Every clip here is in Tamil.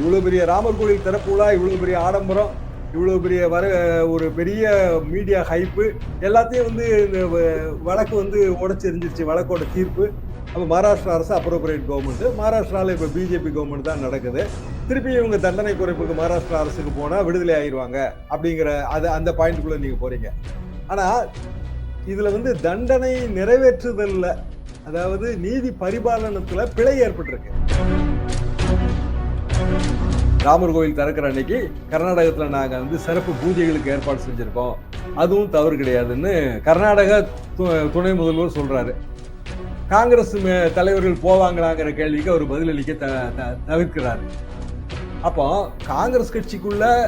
இவ்வளோ பெரிய ராமர் கோயில் திறப்பு விழா பெரிய ஆடம்பரம் இவ்வளோ பெரிய வர ஒரு பெரிய மீடியா ஹைப்பு எல்லாத்தையும் வந்து இந்த வ- வழக்கு வந்து உடச்சி எரிஞ்சிருச்சு வழக்கோட தீர்ப்பு. அப்போ மகாராஷ்டிரா அரசு அப்ரோப்ரியேட் கவர்மெண்ட் மகாராஷ்டிராவில் இப்போ பிஜேபி கவர்மெண்ட் தான் நடக்குது. திருப்பி இவங்க தண்டனை குறைப்புக்கு மகாராஷ்டிரா அரசுக்கு போனால் விடுதலை ஆயிடுவாங்க அப்படிங்கிற அது அந்த பாயிண்ட்டுக்குள்ளே நீங்கள் போகிறீங்க ஆனால் இதில் வந்து தண்டனை நிறைவேற்றுதல்ல. அதாவது நீதி பரிபாலனத்தில் பிழை ஏற்பட்டிருக்கு. ராமர் கோயில் திறக்கிற அன்னைக்கு கர்நாடகத்தில் நாங்கள் வந்து சிறப்பு பூஜைகளுக்கு ஏற்பாடு செஞ்சுருக்கோம். அதுவும் தவறு கிடையாதுன்னு கர்நாடக து- துணை முதல்வர் சொல்கிறாரு காங்கிரஸ் தலைவர்கள் போவாங்களாங்கிற கேள்விக்கு அவர் பதிலளிக்க த த- தவிர்க்கிறார். அப்போ காங்கிரஸ் கட்சிக்குள்ள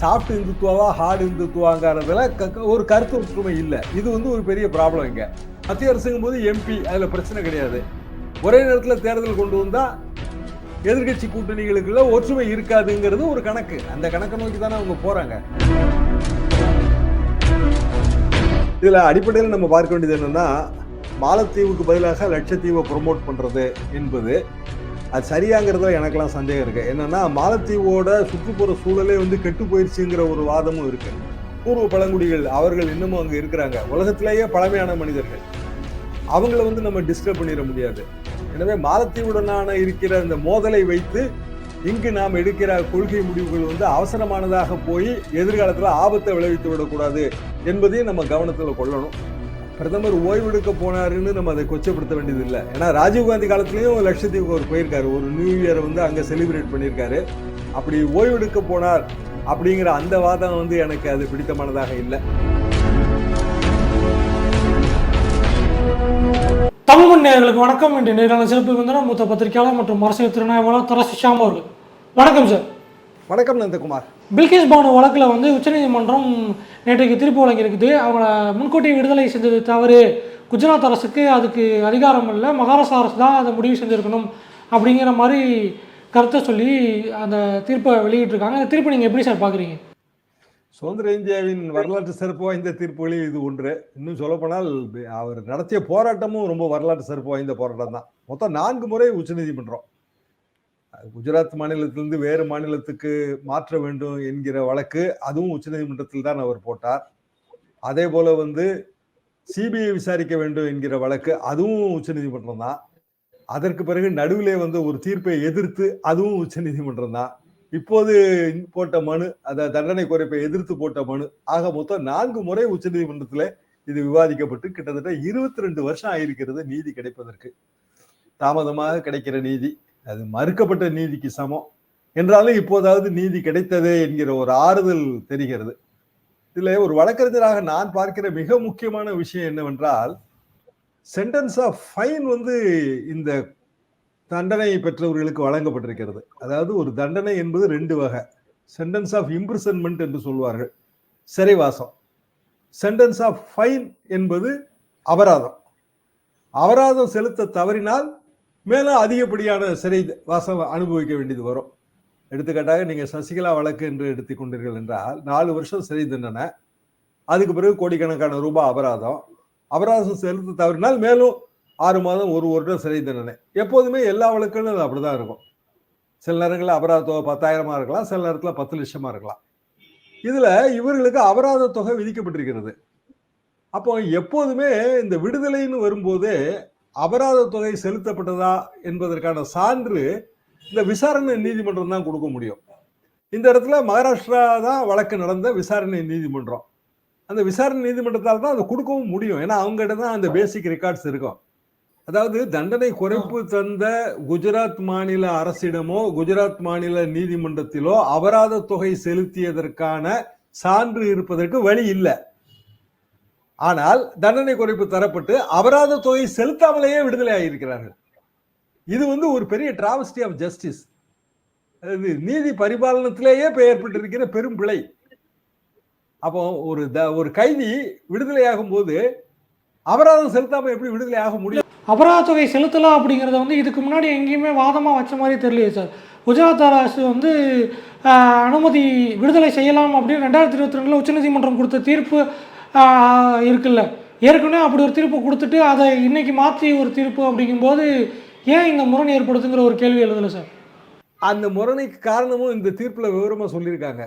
சாஃப்ட் இந்துத்துவாவா ஹார்டு இந்துத்துவாங்கிறதுல க- ஒரு கருத்து ஒற்றுமை இல்லை. இது வந்து ஒரு பெரிய ப்ராப்ளம் இங்கே. மத்திய அரசுங்கும் போது எம்பி அதில் பிரச்சனை கிடையாது. ஒரே நேரத்தில் தேர்தல் கொண்டு வந்தால் எதிர்க்கட்சி கூட்டணிகளுக்குள்ள ஒற்றுமை இருக்காதுங்கிறது ஒரு கணக்கு. அந்த கணக்கை நோக்கி தானே அவங்க போறாங்க. இதுல அடிப்படையில் நம்ம பார்க்க வேண்டியது என்னன்னா மாலத்தீவுக்கு பதிலாக லட்சத்தீவை ப்ரொமோட் பண்றது என்பது அது சரியாங்கிறதுல எனக்கெல்லாம் சந்தேகம் இருக்கு. என்னன்னா மாலத்தீவோட சுற்றுப்புற சூழலே வந்து கெட்டு போயிருச்சுங்கிற ஒரு வாதமும் இருக்கு. பூர்வ பழங்குடிகள் அவர்கள் இன்னமும் அங்கே இருக்கிறாங்க. உலகத்திலேயே பழமையான மனிதர்கள். அவங்கள வந்து நம்ம டிஸ்டர்ப் பண்ணிட முடியாது. எனவே மாலத்தீவுடனான இருக்கிற இந்த மோதலை வைத்து இங்கு நாம் எடுக்கிற கொள்கை முடிவுகள் வந்து அவசரமானதாக போய் எதிர்காலத்தில் ஆபத்தை விளைவித்து விடக்கூடாது என்பதையும் நம்ம கவனத்தில் கொள்ளணும். பிரதமர் ஓய்வெடுக்க போனாருன்னு நம்ம அதை கொச்சப்படுத்த வேண்டியது இல்லை ஏன்னா ராஜீவ்காந்தி காலத்துலேயும் லட்சத்தீவுக்கு அவர் போயிருக்காரு. ஒரு நியூ இயரை வந்து அங்கே செலிப்ரேட் பண்ணியிருக்காரு. அப்படி ஓய்வெடுக்க போனார் அப்படிங்கிற அந்த வாதம் வந்து எனக்கு அது பிடித்தமானதாக இல்லை. தமிழ் மண் நேயர்களுக்கு வணக்கம். இன்று நேரான சிறப்பு விருந்தினர் மூத்த பத்திரிகையாளர் மற்றும் அரசியல் திறனாய்வாளர் தரசு ஷியாம் அவர்கள். வணக்கம் சார் வணக்கம் நந்தகுமார். பில்கேஸ் பானு வழக்கில் வந்து உச்சநீதிமன்றம் நேற்றைக்கு தீர்ப்பு வழங்கியிருக்குது. அவங்கள முன்கூட்டி விடுதலை செஞ்சது தவறு. குஜராத் அரசுக்கு அதுக்கு அதிகாரம் இல்லை. மகாராஷ்டிரா அரசு தான் அதை முடிவு செஞ்சுருக்கணும் அப்படிங்கிற மாதிரி கருத்தை சொல்லி அந்த தீர்ப்பை வெளியிட்டிருக்காங்க. அந்த தீர்ப்பை நீங்கள் எப்படி சார் பார்க்குறீங்க சுதந்திர இந்தியாவின் வரலாற்று சிறப்பு வாய்ந்த தீர்ப்புகளில் இது ஒன்று. இன்னும் சொல்லப்போனால் அவர் நடத்திய போராட்டமும் ரொம்ப வரலாற்று சிறப்பு வாய்ந்த போராட்டம் தான். மொத்தம் நான்கு முறை உச்சநீதிமன்றம். குஜராத் மாநிலத்திலிருந்து வேறு மாநிலத்துக்கு மாற்ற வேண்டும் என்கிற வழக்கு அதுவும் உச்சநீதிமன்றத்தில் தான் அவர் போட்டார். அதே போல வந்து சிபிஐ விசாரிக்க வேண்டும் என்கிற வழக்கு அதுவும் உச்சநீதிமன்றம் தான். அதற்கு பிறகு நடுவிலே வந்து ஒரு தீர்ப்பை எதிர்த்து அதுவும் உச்சநீதிமன்றம் தான். இப்போது போட்ட மனு அந்த தண்டனை குறைப்பை எதிர்த்து போட்ட மனு ஆக மொத்தம் நான்கு முறை உச்சநீதிமன்றத்தில் இது விவாதிக்கப்பட்டு கிட்டத்தட்ட இருபத்தி ரெண்டு வருஷம் ஆயிருக்கிறது நீதி கிடைப்பதற்கு. தாமதமாக கிடைக்கிற நீதி அது மறுக்கப்பட்ட நீதிக்கு சமம் என்றாலும் இப்போதாவது நீதி கிடைத்ததே என்கிற ஒரு ஆறுதல் தெரிகிறது. இதுல ஒரு வழக்கறிஞராக நான் பார்க்கிற மிக முக்கியமான விஷயம் என்னவென்றால் சென்டென்ஸ் ஆஃப் ஃபைன் வந்து இந்த தண்டனையை பெற்றவர்களுக்கு வழங்கப்பட்டிருக்கிறது. அதாவது ஒரு தண்டனை என்பது ரெண்டு வகை. சென்டென்ஸ் ஆஃப் இம்ப்ரிசன்மெண்ட் என்று சொல்வார்கள். சிறைவாசம். சென்டென்ஸ் ஆஃப் ஃபைன் என்பது அபராதம். அபராதம் செலுத்த தவறினால் மேலும் அதிகப்படியான சிறை வாசம் அனுபவிக்க வேண்டியது வரும். எடுத்துக்காட்டாக நீங்கள் சசிகலா வழக்கு என்று எடுத்துக்கொண்டீர்கள் என்றால் நாலு வருஷம் சிறை தண்டனை அதுக்கு பிறகு கோடிக்கணக்கான ரூபாய் அபராதம். அபராதம் செலுத்த தவறினால் மேலும் ஆறு மாதம் ஒரு வருடம் சிறை தண்டனை. எப்போதுமே எல்லா வழக்குகளும் அது அப்படிதான் இருக்கும். சில நேரங்களில் அபராத தொகை இருக்கலாம் சில நேரத்தில் பத்து லட்சமாக இருக்கலாம். இதில் இவர்களுக்கு அபராத தொகை விதிக்கப்பட்டிருக்கிறது. அப்போ எப்போதுமே இந்த விடுதலைன்னு வரும்போது அபராத தொகை செலுத்தப்பட்டதா என்பதற்கான சான்று இந்த விசாரணை நீதிமன்றம் தான் கொடுக்க முடியும். இந்த இடத்துல மகாராஷ்டிரா தான் வழக்கு நடந்த விசாரணை நீதிமன்றம். அந்த விசாரணை நீதிமன்றத்தால் தான் அதை கொடுக்கவும் முடியும். ஏன்னா அவங்ககிட்ட தான் அந்த பேசிக் ரெக்கார்ட்ஸ் இருக்கும். அதாவது தண்டனை குறைப்பு தந்த குஜராத் மாநில அரசிடமோ குஜராத் மாநில நீதிமன்றத்திலோ அபராத தொகை செலுத்தியதற்கான சான்று இருப்பதற்கு வழி இல்லை. ஆனால் தண்டனை குறைப்பு தரப்பட்டு அபராத தொகை செலுத்தாமலேயே விடுதலை ஆகியிருக்கிறார்கள். இது வந்து ஒரு பெரிய டிராவஸ்டி ஆஃப் ஜஸ்டிஸ் அது நீதி பரிபாலனத்திலேயே ஏற்பட்டிருக்கிற பெரும் பிழை. அப்போ ஒரு த ஒரு கைதி விடுதலையாகும் போது அபராதம் செலுத்தாம எப்படி விடுதலை ஆக முடியும்? அபராத தொகை செலுத்தலாம் அப்படிங்கிறத வந்து இதுக்கு முன்னாடி எங்கேயுமே வாதமாக வச்ச மாதிரி தெரியலையே சார். குஜராத் அரசு வந்து அனுமதி விடுதலை செய்யலாம் அப்படின்னு ரெண்டாயிரத்தி இருபத்தி ரெண்டில் உச்சநீதிமன்றம் கொடுத்த தீர்ப்பு இருக்குல்ல. ஏற்கனவே அப்படி ஒரு தீர்ப்பு கொடுத்துட்டு அதை இன்னைக்கு மாற்றி ஒரு தீர்ப்பு அப்படிங்கும்போது ஏன் இந்த முரண் ஏற்படுத்துங்கிற ஒரு கேள்வி எழுதலை சார். அந்த முரணைக்கு காரணமும் இந்த தீர்ப்புல விவரமா சொல்லியிருக்காங்க.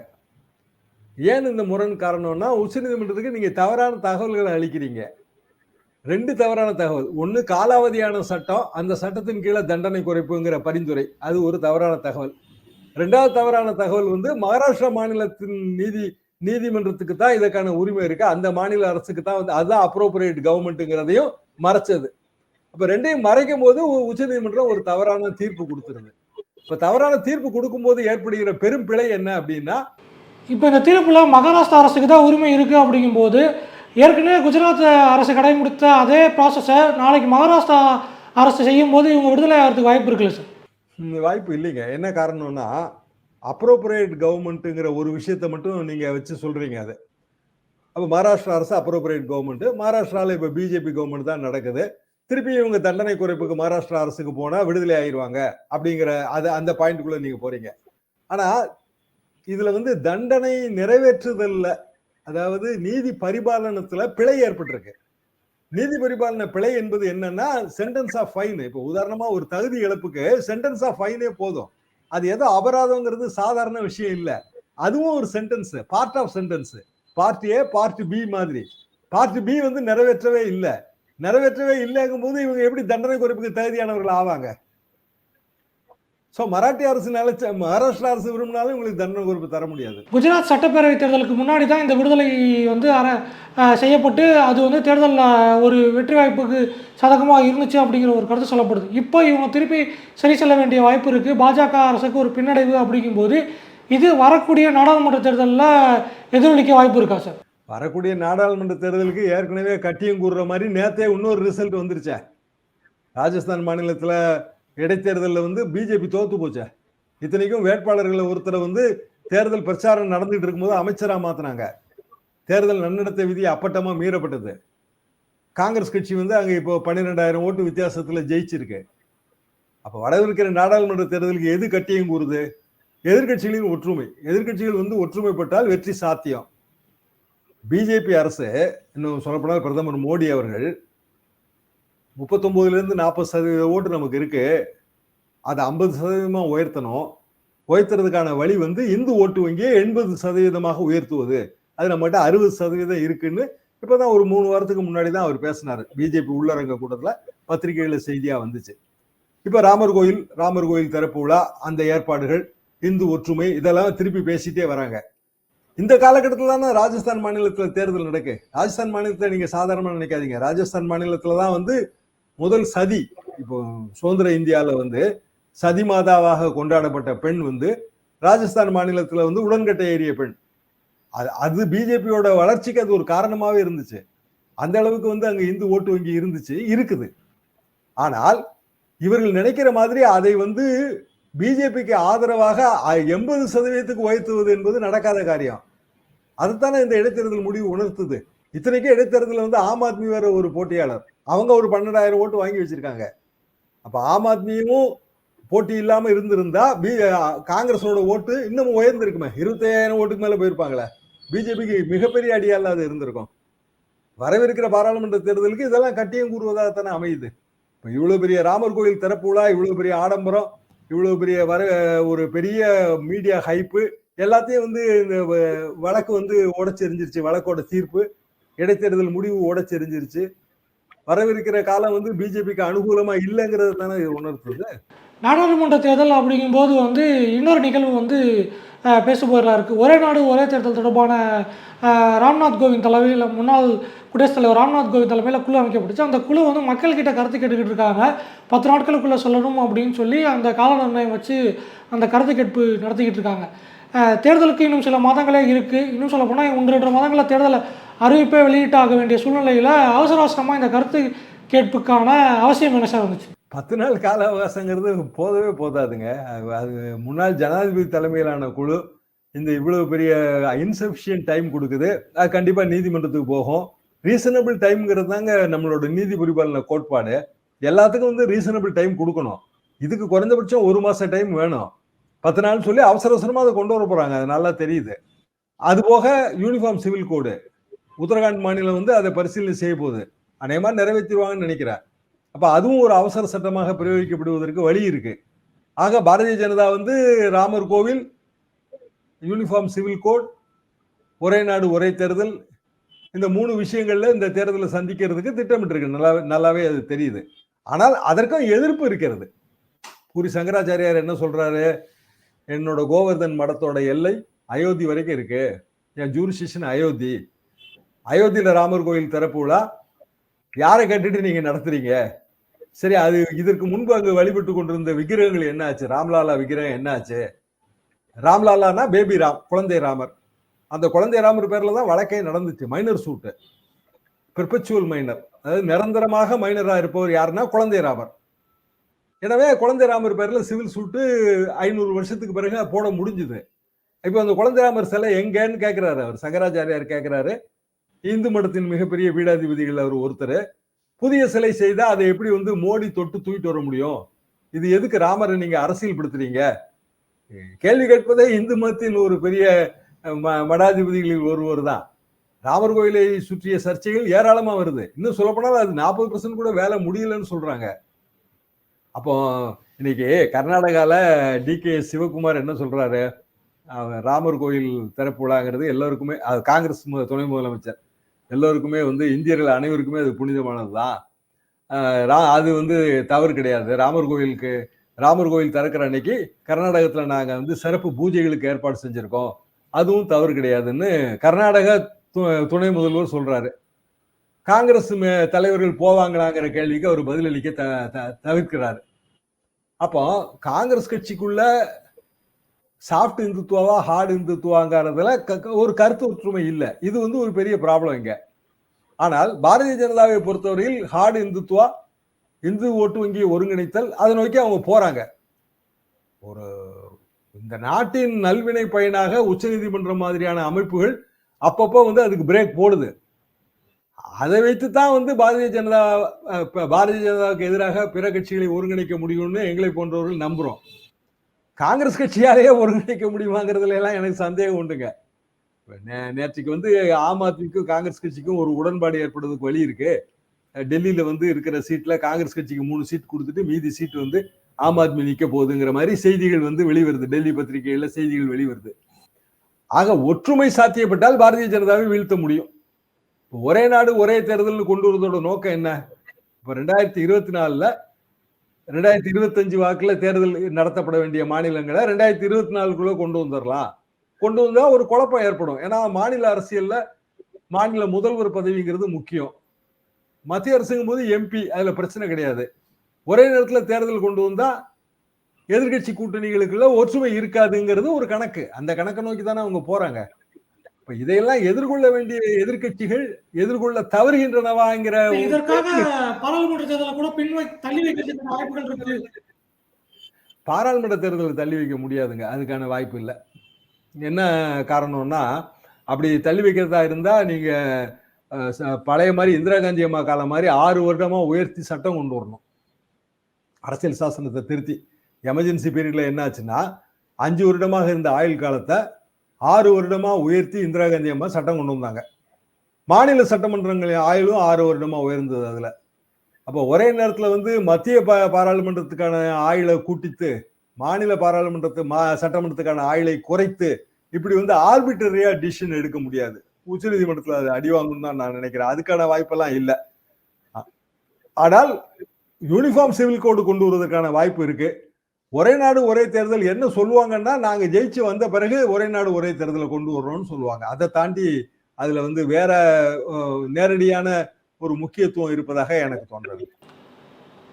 ஏன் இந்த முரண் காரணம்னா உச்சநீதிமன்றத்துக்கு நீங்க தவறான தகவல்களை அளிக்கிறீங்க. ரெண்டு தவறான தகவல். ஒன்று காலாவதியான சட்டம் அந்த சட்டத்தின் கீழே தண்டனை குறைப்புங்கிற பரிந்துரை. அது ஒரு தவறான தகவல். ரெண்டாவது தவறான தகவல் வந்து மகாராஷ்டிரா மாநிலத்தின் நீதி நீதிமன்றத்துக்கு தான் இதற்கான உரிமை இருக்கு. அந்த மாநில அரசுக்கு தான் வந்து அதுதான் அப்ரோப்ரியேட் கவர்மெண்ட்டுங்கிறதையும் மறைச்சது. அப்ப ரெண்டையும் மறைக்கும் போது உச்சநீதிமன்றம் ஒரு தவறான தீர்ப்பு கொடுத்துருது. இப்ப தவறான தீர்ப்பு கொடுக்கும்போது ஏற்படுகிற பெரும் பிழை என்ன அப்படின்னா இப்போ இந்த தீர்ப்புல மகாராஷ்டிரா அரசுக்கு தான் உரிமை இருக்குது அப்படிங்கும்போது ஏற்கனவே குஜராத் அரசு கடைபிடித்த அதே ப்ராசஸை நாளைக்கு மகாராஷ்டிரா அரசு செய்யும் போது இவங்க விடுதலை ஆகிறதுக்கு வாய்ப்பு இருக்குல்ல சார்? வாய்ப்பு இல்லைங்க. என்ன காரணம்னா அப்ரோப்ரியேட் கவர்மெண்ட்டுங்கிற ஒரு விஷயத்த மட்டும் நீங்க வச்சு சொல்றீங்க அது. அப்போ மகாராஷ்டிரா அரசு அப்ரோப்ரியேட் கவர்மெண்ட் மகாராஷ்டிராவில் இப்போ பிஜேபி கவர்மெண்ட் தான் நடக்குது. திருப்பி இவங்க தண்டனை குறைப்புக்கு மகாராஷ்டிரா அரசுக்கு போனால் விடுதலை ஆயிடுவாங்க அப்படிங்கிற அது அந்த பாயிண்ட்டுக்குள்ளே நீங்கள் போகிறீங்க ஆனால் இதில் வந்து தண்டனை நிறைவேற்றுதல்ல. அதாவது நீதி பரிபாலனத்துல பிழை ஏற்பட்டிருக்கு. நீதி பரிபாலன பிழை என்பது என்னன்னா சென்டென்ஸ் ஆஃப் ஃபைன் இப்போ உதாரணமா ஒரு தகுதி இழப்புக்கு சென்டென்ஸ் ஆஃப் ஃபைனே போதும். அது ஏதோ அபராதங்கிறது சாதாரண விஷயம் இல்லை. அதுவும் ஒரு sentence part of sentence part A part B மாதிரி. பார்ட் பி வந்து நிறைவேற்றவே இல்லை. நிறைவேற்றவே இல்லைங்கும் போது இவங்க எப்படி தண்டனை குறைப்புக்கு தகுதியானவர்கள் ஆவாங்க? சோ மராட்டிய அரசு நினைச்ச மகாராஷ்டிரா அரசு விரும்பினாலும் உங்களுக்கு தண்டனை குறைப்பு தர முடியாது. குஜராத் சட்டப்பேரவை தேர்தலுக்கு முன்னாடி தான் இந்த விடுதலை வந்து அர செய்யப்பட்டு அது வந்து தேர்தலில் ஒரு வெற்றி வாய்ப்புக்கு சாதகமாக இருந்துச்சு அப்படிங்கிற ஒரு கருத்து சொல்லப்படுது. இப்போ இவங்க திருப்பி சரி செல்ல வேண்டிய வாய்ப்பு இருக்குது பாஜக அரசுக்கு ஒரு பின்னடைவு அப்படிங்கும்போது இது வரக்கூடிய நாடாளுமன்ற தேர்தலில் எதிரொலிக்க வாய்ப்பு இருக்கா சார்? வரக்கூடிய நாடாளுமன்ற தேர்தலுக்கு ஏற்கனவே கட்டியம் கூறுற மாதிரி நேத்தே இன்னொரு ரிசல்ட் வந்துருச்சே. ராஜஸ்தான் மாநிலத்துல இடைத்தேர்தலில் வந்து பிஜேபி தோத்து போச்சே. இத்தனைக்கும் வேட்பாளர்களை ஒருத்தரை வந்து தேர்தல் பிரச்சாரம் நடந்துட்டு இருக்கும்போது அமைச்சராக மாத்தினாங்க. தேர்தல் நன்னடத்தை விதி அப்பட்டமாக மீறப்பட்டது. காங்கிரஸ் கட்சி வந்து அங்கே இப்போ பன்னிரெண்டாயிரம் ஓட்டு வித்தியாசத்தில் ஜெயிச்சிருக்கு. அப்போ வரவிருக்கிற நாடாளுமன்ற தேர்தலுக்கு எது கட்டியம் கூறுது? எதிர்கட்சிகளின் ஒற்றுமை. எதிர்க்கட்சிகள் வந்து ஒற்றுமைப்பட்டால் வெற்றி சாத்தியம். பிஜேபி அரசு இன்னும் சொல்லப்போனால் பிரதமர் மோடி அவர்கள் முப்பத்தொம்போதுலேருந்து நாற்பது சதவீத ஓட்டு நமக்கு இருக்குது அதை ஐம்பது சதவீதமாக உயர்த்தணும். உயர்த்துறதுக்கான வழி வந்து இந்து ஓட்டு வங்கியை எண்பது சதவீதமாக உயர்த்துவது. அது நம்மகிட்ட அறுபது சதவீதம் இருக்குன்னு இப்பதான் ஒரு மூணு வாரத்துக்கு முன்னாடி தான் அவர் பேசினார். பிஜேபி உள்ளரங்க கூட்டத்தில் பத்திரிகையில் செய்தியாக வந்துச்சு. இப்போ ராமர் கோயில் ராமர் கோயில் திறப்பு விழா அந்த ஏற்பாடுகள் இந்து ஒற்றுமை இதெல்லாம் திருப்பி பேசிட்டே வராங்க. இந்த காலகட்டத்தில் தானே ராஜஸ்தான் மாநிலத்தில் தேர்தல் நடக்கு. ராஜஸ்தான் மாநிலத்தை நீங்கள் சாதாரணமாக நினைக்காதீங்க. ராஜஸ்தான் மாநிலத்தில் தான் வந்து முதல் சதி இப்போ சுதந்திர இந்தியாவில் வந்து சதி மாதாவாக கொண்டாடப்பட்ட பெண் வந்து ராஜஸ்தான் மாநிலத்தில் வந்து உடன்கட்டை ஏறிய பெண். அது அது பிஜேபியோட வளர்ச்சிக்கு அது ஒரு காரணமாகவே இருந்துச்சு. அந்த அளவுக்கு வந்து அங்கே இந்து ஓட்டு வங்கி இருந்துச்சு இருக்குது. ஆனால் இவர்கள் நினைக்கிற மாதிரி அதை வந்து பிஜேபிக்கு ஆதரவாக எண்பது சதவீதத்துக்கு உயர்த்துவது என்பது நடக்காத காரியம். அதுதானே இந்த இடைத்தேர்தல் முடிவு உணர்த்துது. இத்தனைக்கும் இடைத்தேர்தலில் வந்து ஆம் ஆத்மி வேற ஒரு போட்டியாளர். அவங்க ஒரு பன்னெண்டாயிரம் ஓட்டு வாங்கி வச்சிருக்காங்க. அப்ப ஆம் ஆத்மியும் போட்டி இல்லாம இருந்திருந்தா பி காங்கிரஸோட ஓட்டு இன்னமும் உயர்ந்திருக்குமே. இருபத்தையாயிரம் ஓட்டுக்கு மேல போயிருப்பாங்களே. பிஜேபிக்கு மிகப்பெரிய அடியால் அது இருந்திருக்கும். வரவிருக்கிற பாராளுமன்ற தேர்தலுக்கு இதெல்லாம் கட்டியம் கூறுவதாகத்தானே அமையுது. இப்போ இவ்வளோ பெரிய ராமர் கோயில் திறப்பு விழா பெரிய ஆடம்பரம் இவ்வளோ பெரிய வர ஒரு பெரிய மீடியா ஹைப்பு எல்லாத்தையும் வந்து இந்த வ- வழக்கு வந்து உடச்செறிஞ்சிருச்சு. வழக்கோட தீர்ப்பு இடைத்தேர்தல் முடிவு உடைச்செறிஞ்சிருச்சு. வரவிருக்கிற காலம் வந்து பிஜேபிக்கு அனுகூலமா இல்லைங்கிறது தானே உணர்த்துது நாடாளுமன்ற தேர்தல் அப்படிங்கும்போது வந்து இன்னொரு நிகழ்வு வந்து அஹ், இருக்குது ஒரே நாடு ஒரே தேர்தல் தொடர்பான ராம்நாத் கோவிந்த் தலைமையில் முன்னாள் குடியரசுத் தலைவர் ராம்நாத் கோவிந்த் தலைமையில் குழு அமைக்கப்பட்டுச்சு. அந்த குழு வந்து மக்கள்கிட்ட கருத்து கேட்டுக்கிட்டு இருக்காங்க. பத்து நாட்களுக்குள்ளே சொல்லணும் அப்படின்னு சொல்லி அந்த கால நிர்ணயம் வச்சு அந்த கருத்து கேட்பு நடத்திக்கிட்டு இருக்காங்க. தேர்தலுக்கு இன்னும் சில மாதங்களே இருக்குது இன்னும் சொல்ல போனால் ஒன்று ரெண்டு மாதங்களில் தேர்தலை அறிவிப்பே வெளியிட்டாக வேண்டிய சூழ்நிலையில் அவசர அவசரமாக இந்த கருத்து கேட்புக்கான அவசியம் என்ன சார் வந்துச்சு? பத்து நாள் கால அவகாசங்கிறது போதவே போதாதுங்க. அது- அது முன்னாள் ஜனாதிபதி தலைமையிலான குழு இந்த இவ்வளவு பெரிய இன்சபிஷியன்ட் டைம் கொடுக்குது. அது கண்டிப்பாக நீதிமன்றத்துக்கு போகும். ரீசனபிள் டைம்ங்கிறது தாங்க நம்மளோட நீதி பரிபாலன கோட்பாடு. எல்லாத்துக்கும் வந்து ரீசனபிள் டைம் கொடுக்கணும். இதுக்கு குறைந்தபட்சம் ஒரு மாதம் டைம் வேணும். பத்து நாள் சொல்லி அவசர அவசரமாக அதை கொண்டு வர போகிறாங்க அது நல்லா தெரியுது. அது போக யூனிஃபார்ம் சிவில் கோடு உத்தரகாண்ட் மாநிலம் வந்து அதை பரிசீலனை செய்ய போகுது. அநேகமா நிறைவேற்றிடுவாங்கன்னு நினைக்கிறேன். அப்போ அதுவும் ஒரு அவசர சட்டமாக பிரயோகிக்கப்படுவதற்கு வழி இருக்கு. ஆக பாரதிய ஜனதா வந்து ராமர் கோவில் யூனிஃபார்ம் சிவில் கோட் ஒரே நாடு ஒரே தேர்தல் இந்த மூணு விஷயங்களில் இந்த தேர்தலை சந்திக்கிறதுக்கு திட்டமிட்டிருக்கு. நல்லா நல்லாவே அது தெரியுது. ஆனால் அதற்கும் எதிர்ப்பு இருக்கிறது. பூரி சங்கராச்சாரியார் என்ன சொல்றாரு? என்னோட கோவர்தன் மடத்தோட எல்லை அயோத்தி வரைக்கும் இருக்கு. என் ஜூரிசிஷன் அயோத்தி. அயோத்தியில ராமர் கோயில் திறப்பு விழா யாரை கேட்டுட்டு நீங்க நடத்துறீங்க? சரி அது இதற்கு முன்பு அங்கு வழிபட்டு கொண்டிருந்த விக்கிரகங்கள் என்ன ஆச்சு ராம்லாலா விக்கிரகம் என்ன ஆச்சு ராம்லாலானா பேபி ராம் குழந்தை ராமர். அந்த குழந்தை ராமர் பேர்ல தான் வழக்கே நடந்துச்சு மைனர் சூட்டு பெர்பச்சுவல் மைனர் அதாவது நிரந்தரமாக மைனரா இருப்பவர் யாருன்னா குழந்தை ராமர். எனவே குழந்தை ராமர் பேர்ல சிவில் சூட்டு ஐநூறு வருஷத்துக்கு பிறகு போட முடிஞ்சுது. இப்போ அந்த குழந்தை ராமர் சிலை எங்கன்னு கேட்கிறாரு அவர் சங்கராச்சாரியார் கேட்கிறாரு இந்து மடத்தின் மிகப்பெரிய பீடாதிபதிகள் அவர் ஒருத்தர். புதிய சிலை செய்தா அதை எப்படி வந்து மோடி தொட்டு தூக்கிட்டு வர முடியும்? இது எதுக்கு ராமரை நீங்க அரசியல்படுத்துறீங்க? கேள்வி கேட்பதே இந்து மதத்தின் ஒரு பெரிய ம- மடாதிபதிகளில் ஒருவர் தான். ராமர் கோயிலை சுற்றிய சர்ச்சைகள் ஏராளமா வருது. இன்னும் சொல்லப்போனால் அது நாற்பது பர்சன்ட் கூட வேலை முடியலன்னு சொல்றாங்க. அப்போ இன்னைக்கு கர்நாடகாவில் டி கே சிவகுமார் என்ன சொல்றாரு? ராமர் கோயில் திறப்பு விழாங்கிறது எல்லோருக்குமே அது காங்கிரஸ் மு- துணை முதலமைச்சர். எல்லோருக்குமே வந்து இந்தியர்கள் அனைவருக்குமே அது புனிதமானது தான் அது வந்து தவறு கிடையாது. ராமர் கோயிலுக்கு ராமர் கோயில் திறக்கிற அன்னைக்கு கர்நாடகத்தில் நாங்கள் வந்து சிறப்பு பூஜைகளுக்கு ஏற்பாடு செஞ்சுருக்கோம். அதுவும் தவறு கிடையாதுன்னு கர்நாடக து- துணை முதல்வர் சொல்கிறாரு காங்கிரஸ் மே- தலைவர்கள் போவாங்களாங்கிற கேள்விக்கு அவர் பதிலளிக்க த த- தவிர்க்கிறாரு. அப்போ காங்கிரஸ் கட்சிக்குள்ள சாஃப்ட் இந்துத்துவாவா ஹார்ட் இந்துத்துவாங்கிறதுல க- க- ஒரு கருத்து ஒற்றுமை இல்லை. இது வந்து ஒரு பெரிய ப்ராப்ளம் இங்க. ஆனால் பாரதிய ஜனதாவை பொறுத்தவரையில் ஹார்டு இந்துத்துவா இந்து ஓட்டு வங்கியை ஒருங்கிணைத்தல் அதை நோக்கி அவங்க போறாங்க. ஒரு இந்த நாட்டின் நல்வினை பயனாக உச்சநீதிமன்றம் மாதிரியான அமைப்புகள் அப்பப்போ வந்து அதுக்கு பிரேக் போடுது. அதை வைத்து தான் வந்து பாரதிய ஜனதா பாரதிய ஜனதாவுக்கு எதிராக பிற கட்சிகளை ஒருங்கிணைக்க முடியும்னு எங்களை போன்றவர்கள் நம்புறோம். காங்கிரஸ் கட்சியாலேயே ஒருங்கிணைக்க முடியுமாங்கிறதுல எல்லாம் எனக்கு சந்தேகம் உண்டுங்க. நே- நேற்றுக்கு வந்து ஆம் ஆத்மிக்கும் காங்கிரஸ் கட்சிக்கும் ஒரு உடன்பாடு ஏற்படுறதுக்கு வழி இருக்கு. டெல்லியில வந்து இருக்கிற சீட்ல காங்கிரஸ் கட்சிக்கு மூணு சீட் கொடுத்துட்டு மீதி சீட் வந்து ஆம் ஆத்மி நிக்க போகுதுங்கிற மாதிரி செய்திகள் வந்து வெளிவருது. டெல்லி பத்திரிகைகள்ல செய்திகள் வெளிவருது. ஆக ஒற்றுமை சாத்தியப்பட்டால் பாரதிய ஜனதாவை வீழ்த்த முடியும். ஒரே நாடு ஒரே தேர்தல்னு கொண்டு வரதோட நோக்கம் என்ன? இப்ப ரெண்டாயிரத்தி இருபத்தி நாலுல ரெண்டாயிரத்தி இருபத்தஞ்சு வாக்குல தேர்தல் நடத்தப்பட வேண்டிய மாநிலங்களை ரெண்டாயிரத்தி இருபத்தி நாலுக்குள்ள கொண்டு வந்துடலாம் கொண்டு வந்தா ஒரு குழப்பம் ஏற்படும். ஏன்னா மாநில அரசியல்ல மாநில முதல்வர் பதவிங்கிறது முக்கியம். மத்திய அரசுங்கும் போது எம்பி அதுல பிரச்சனை கிடையாது. ஒரே நேரத்தில் தேர்தல் கொண்டு வந்தா எதிர்கட்சி கூட்டணிகளுக்குள்ள ஒற்றுமை இருக்காதுங்கிறது ஒரு கணக்கு. அந்த கணக்கை நோக்கி தானே அவங்க போறாங்க. இப்ப இதையெல்லாம் எதிர்கொள்ள வேண்டிய எதிர்க்கட்சிகள் எதிர்கொள்ள தவறுகின்றனவாங்கிற இதற்காக பாராளுமன்ற தேர்தலை கூட பின்வை தள்ளி வாய்ப்புகள் இருக்கு. பாராளுமன்ற தேர்தலை தள்ளி வைக்க முடியாதுங்க. அதுக்கான வாய்ப்பு இல்லை. என்ன காரணம்னா அப்படி தள்ளி வைக்கிறதா இருந்தா நீங்க பழைய மாதிரி இந்திரா காந்தி அம்மா காலம் மாதிரி ஆறு வருடமா உயர்த்தி சட்டம் கொண்டு வரணும். அரசியல் சாசனத்தை திருத்தி. எமர்ஜென்சி பீரியட்ல என்ன ஆச்சுன்னா அஞ்சு வருடமாக இருந்த ஆயுள் காலத்தை ஆறு வருடமா உயர்த்தி இந்திரா காந்தி அம்மா சட்டம் கொண்டு வந்தாங்க. மாநில சட்டமன்றங்களின் ஆயுளும் ஆறு வருடமா உயர்ந்தது அதுல. அப்போ ஒரே நேரத்துல வந்து மத்திய பா- பாராளுமன்றத்துக்கான ஆயுளை கூட்டித்து மாநில பாராளுமன்றத்து மா சட்டமன்றத்துக்கான ஆயுளை குறைத்து இப்படி வந்து ஆர்பிட்டரியா டிசிஷன் எடுக்க முடியாது. உச்சநீதிமன்றத்தில் அது அடி வாங்கணும்னு தான் நான் நினைக்கிறேன். அதுக்கான வாய்ப்பெல்லாம் இல்லை. ஆனால் யூனிஃபார்ம் சிவில் கோடு கொண்டு வருவதற்கான வாய்ப்பு இருக்கு. ஒரே நாடு ஒரே தேர்தல் என்ன சொல்லுவாங்கன்னா நாங்க ஜெயிச்சு வந்த பிறகு ஒரே நாடு ஒரே தேர்தலை கொண்டு வர்றோம்னு சொல்லுவாங்க. அதை தாண்டி அதுல வந்து வேற நேரடியான ஒரு முக்கியத்துவம் இருப்பதாக எனக்கு தோன்றது.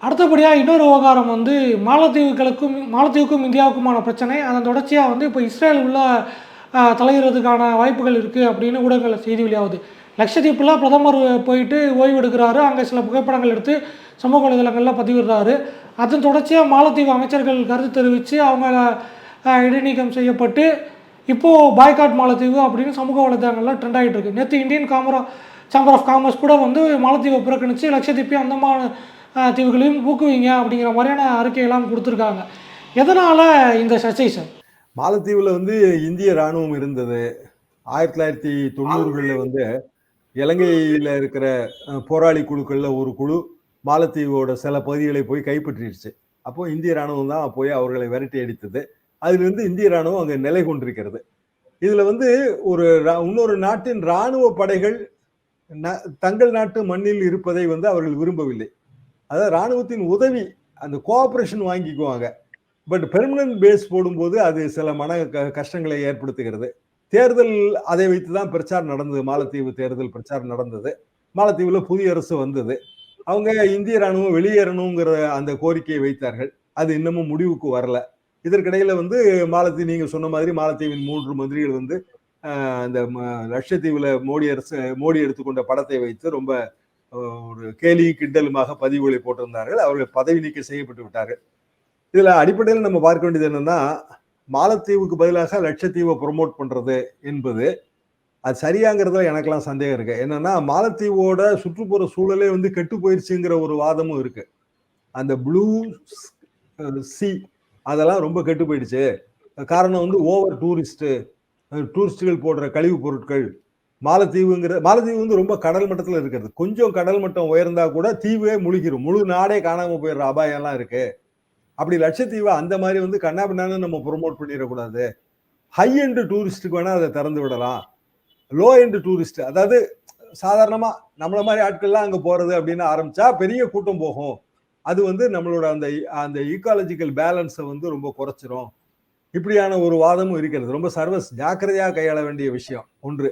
அடுத்தபடியாக இன்னொரு விவகாரம் வந்து மாலத்தீவுகளுக்கும் மாலத்தீவுக்கும் இந்தியாவுக்குமான பிரச்சனை. அதன் தொடர்ச்சியாக வந்து இப்போ இஸ்ரேல் உள்ள தலையிடுறதுக்கான வாய்ப்புகள் இருக்குது அப்படின்னு ஊடகங்கள் செய்தி வெளியாகுது. லட்சத்தீப்பில் பிரதமர் போயிட்டு ஓய்வு எடுக்கிறாரு அங்கே சில புகைப்படங்கள் எடுத்து சமூக வலைதளங்களில் பதிவிடுறாரு. அதன் தொடர்ச்சியாக மாலத்தீவு அமைச்சர்கள் கருத்து தெரிவித்து அவங்க இடைநீக்கம் செய்யப்பட்டு இப்போது பாய்காட் மாலத்தீவு அப்படின்னு சமூக வலைதளங்களில் ட்ரெண்ட் ஆகிட்டு இருக்கு நேற்று Indian camera chamber of commerce கூட வந்து மாலத்தீவை புறக்கணித்து லட்சத்தீப்பையும் அந்தமான தீவுகளையும் ஊக்குவிங்க அப்படிங்கிற மாதிரியான அறிக்கையெல்லாம் கொடுத்துருக்காங்க. எதனால் இந்த சர்ச்சை சார்? மாலத்தீவில் வந்து இந்திய ராணுவம் இருந்தது. ஆயிரத்தி தொள்ளாயிரத்தி தொண்ணூறுகளில் வந்து இலங்கையில் இருக்கிற போராளி குழுக்களில் ஒரு குழு மாலத்தீவோட சில பகுதிகளை போய் கைப்பற்றிடுச்சு. அப்போ இந்திய ராணுவம் தான் போய் அவர்களை விரட்டி அடித்தது. அதிலிருந்து இந்திய ராணுவம் அங்கே நிலை கொண்டிருக்கிறது. இதுல வந்து ஒரு ரா- இன்னொரு நாட்டின் ராணுவ படைகள் ந- தங்கள் நாட்டு மண்ணில் இருப்பதை வந்து அவர்கள் விரும்பவில்லை. அதாவது ராணுவத்தின் உதவி அந்த கோஆபரேஷன் வாங்கிக்குவாங்க. பட் பெர்மனன்ட் பேஸ் போடும்போது அது சில மன க- கஷ்டங்களை ஏற்படுத்துகிறது. தேர்தல் அதை வைத்து தான் பிரச்சாரம் நடந்தது. மாலத்தீவு தேர்தல் பிரச்சாரம் நடந்தது. மாலத்தீவில் புதிய அரசு வந்தது. அவங்க இந்திய ராணுவம் வெளியேறணுங்கிற அந்த கோரிக்கையை வைத்தார்கள். அது இன்னமும் முடிவுக்கு வரல. இதற்கிடையில வந்து மாலத்தீவு நீங்க சொன்ன மாதிரி மாலத்தீவின் மூன்று மந்திரிகள் வந்து அந்த ம- மோடி அரசு மோடி எடுத்துக்கொண்ட படத்தை வைத்து ரொம்ப ஒரு கேலியும் கிண்டலுமாக பதிவுகளை போட்டிருந்தார்கள். அவர்கள் பதவி நீக்கம் செய்யப்பட்டு விட்டார்கள். இதில் அடிப்படையில் நம்ம பார்க்க வேண்டியது என்னன்னா மாலத்தீவுக்கு பதிலாக லட்சத்தீவை ப்ரொமோட் பண்ணுறது என்பது அது சரியாங்கிறதுல எனக்கெல்லாம் சந்தேகம் இருக்கு. என்னன்னா மாலத்தீவோட சுற்றுப்புற சூழலே வந்து கெட்டு போயிடுச்சுங்கிற ஒரு வாதமும் இருக்கு. அந்த ப்ளூ சி அதெல்லாம் ரொம்ப கெட்டு போயிடுச்சு. காரணம் வந்து ஓவர் டூரிஸ்ட்டு டூரிஸ்டுகள் போடுற கழிவுப் பொருட்கள் மாலத்தீவுங்கிற மாலத்தீவு வந்து ரொம்ப கடல் மட்டத்தில் இருக்கிறது. கொஞ்சம் கடல் மட்டம் உயர்ந்தா கூட தீவே முழுகிரும். முழு நாடே காணாமல் போயிடுற அபாயம்லாம் இருக்குது அப்படி லட்சத்தீவை அந்த மாதிரி வந்து கண்ணாபின்னான்னு நம்ம ப்ரொமோட் பண்ணிடக்கூடாது. ஹை எண்டு டூரிஸ்ட்டுக்கு வேணால் அதை திறந்து விடலாம். லோ எண்டு டூரிஸ்ட் அதாவது சாதாரணமாக நம்மள மாதிரி ஆட்கள்லாம் அங்கே போகிறது அப்படின்னு ஆரம்பித்தா பெரிய கூட்டம் போகும். அது வந்து நம்மளோட அந்த அந்த ஈக்காலஜிக்கல் பேலன்ஸை வந்து ரொம்ப குறைச்சிரும். இப்படியான ஒரு வாதமும் இருக்கிறது. ரொம்ப சர்வஸ் ஜாக்கிரதையாக கையாள வேண்டிய விஷயம் ஒன்று.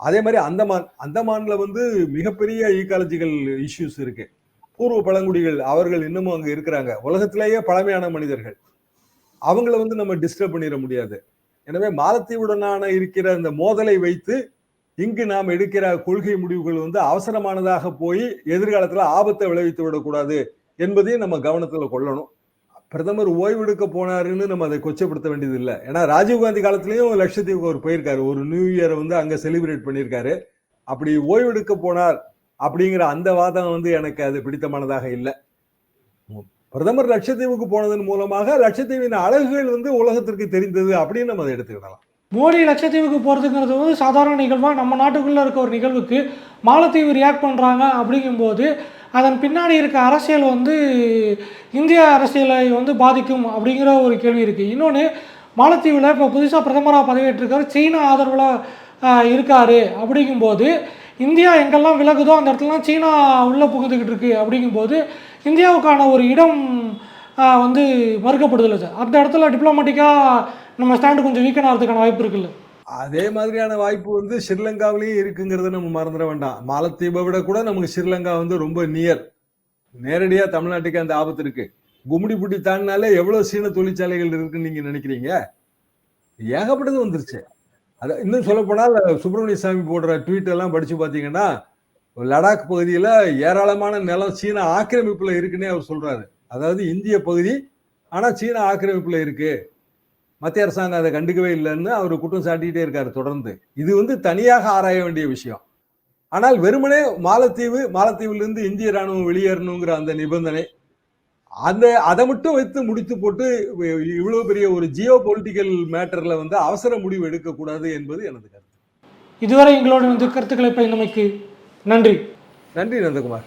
அதே மாதிரி அந்தமான் அந்தமானில் வந்து மிகப்பெரிய ஈக்காலஜிக்கல் இஷ்யூஸ் இருக்குது பூர்வ பழங்குடிகள் அவர்கள் இன்னமும் அங்க இருக்கிறாங்க. உலகத்திலேயே பழமையான மனிதர்கள். அவங்கள வந்து நம்ம டிஸ்டர்ப் பண்ணிட முடியாது. எனவே மாலத்தீவுடனான இருக்கிற அந்த மோதலை வைத்து இங்கு நாம் எடுக்கிற கொள்கை முடிவுகள் வந்து அவசரமானதாக போய் எதிர்காலத்துல ஆபத்தை விளைவித்து விடக்கூடாது என்பதையும் நம்ம கவனத்துல கொள்ளணும். பிரதமர் ஓய்வெடுக்க போனாருன்னு நம்ம அதை கொச்சப்படுத்த வேண்டியது இல்லை ஏன்னா ராஜீவ்காந்தி காலத்திலயும் லட்சத்தீவுக்கு அவர் போயிருக்காரு. ஒரு நியூ இயரை வந்து அங்க செலிப்ரேட் பண்ணியிருக்காரு. அப்படி ஓய்வெடுக்க போனார் அப்படிங்கிற அந்த வாதம் வந்து எனக்கு அது பிடித்தமானதாக இல்லை. பிரதமர் லட்சத்தீவுக்கு போனதன் மூலமாக லட்சத்தீவின் அழகுகள் வந்து உலகத்திற்கு தெரிந்தது அப்படின்னு நம்ம அதை எடுத்துக்கிடலாம். மோடி லட்சத்தீவுக்கு போகிறதுங்கிறது வந்து சாதாரண நிகழ்வாக நம்ம நாட்டுக்குள்ளே இருக்க ஒரு நிகழ்வுக்கு மாலத்தீவு ரியாக்ட் பண்ணுறாங்க அப்படிங்கும்போது அதன் பின்னாடி இருக்க அரசியல் வந்து இந்திய அரசியலை வந்து பாதிக்கும் அப்படிங்கிற ஒரு கேள்வி இருக்குது இன்னொன்று மாலத்தீவில் இப்போ புதுசாக பிரதமராக பதவியேற்றிருக்காரு சீனா ஆதரவில் இருக்கார் அப்படிங்கும்போது இந்தியா எங்கெல்லாம் விலகுதோ அந்த இடத்துலலாம் சீனா உள்ளே புகுந்துக்கிட்டு இருக்குது அப்படிங்கும்போது இந்தியாவுக்கான ஒரு இடம் வந்து மறுக்கப்படுதில்லை சார். அந்த இடத்துல டிப்ளமேட்டிக்காக நம்ம ஸ்டாண்டு கொஞ்சம் வீக்கன் ஆகிறதுக்கான வாய்ப்பு இருக்குல்ல? அதே மாதிரியான வாய்ப்பு வந்து ஸ்ரீலங்காவிலையும் இருக்குங்கிறத நம்ம மறந்துட வேண்டாம். மாலத்தீவை விட கூட நமக்கு ஸ்ரீலங்கா வந்து ரொம்ப நியர் நேரடியாக தமிழ்நாட்டுக்கு அந்த ஆபத்து இருக்கு. கும்மிடிப்புட்டி தாண்டினாலே எவ்வளோ சீன தொழிற்சாலைகள் இருக்குன்னு நீங்கள் நினைக்கிறீங்க? ஏகப்பட்டது வந்துருச்சு. அது இன்னும் சொல்லப்போனால் சுப்பிரமணிய சாமி போடுற ட்வீட் எல்லாம் படிச்சு பார்த்தீங்கன்னா லடாக் பகுதியில் ஏராளமான நிலம் சீன ஆக்கிரமிப்பில் இருக்குன்னே அவர் சொல்கிறாரு அதாவது இந்திய பகுதி ஆனால் சீன ஆக்கிரமிப்பில் இருக்குது மத்திய அரசாங்கம் அதை கண்டுக்கவே இல்லைன்னு அவர் குற்றம் சாட்டிக்கிட்டே இருக்கார் தொடர்ந்து. இது வந்து தனியாக ஆராய வேண்டிய விஷயம். ஆனால் வெறுமனே மாலத்தீவு மாலத்தீவுலேருந்து இந்திய ராணுவம் வெளியேறணுங்கிற அந்த நிபந்தனை அந்த அதை மட்டும் வைத்து முடித்து போட்டு இவ்வளவு பெரிய ஒரு ஜியோ பொலிட்டிக்கல் மேட்டர்ல வந்து அவசர முடிவு எடுக்கக்கூடாது என்பது எனது கருத்து. இதுவரை எங்களோட கருத்துக்களை பயந்தமைக்கு நன்றி. நன்றி நந்தகுமார்.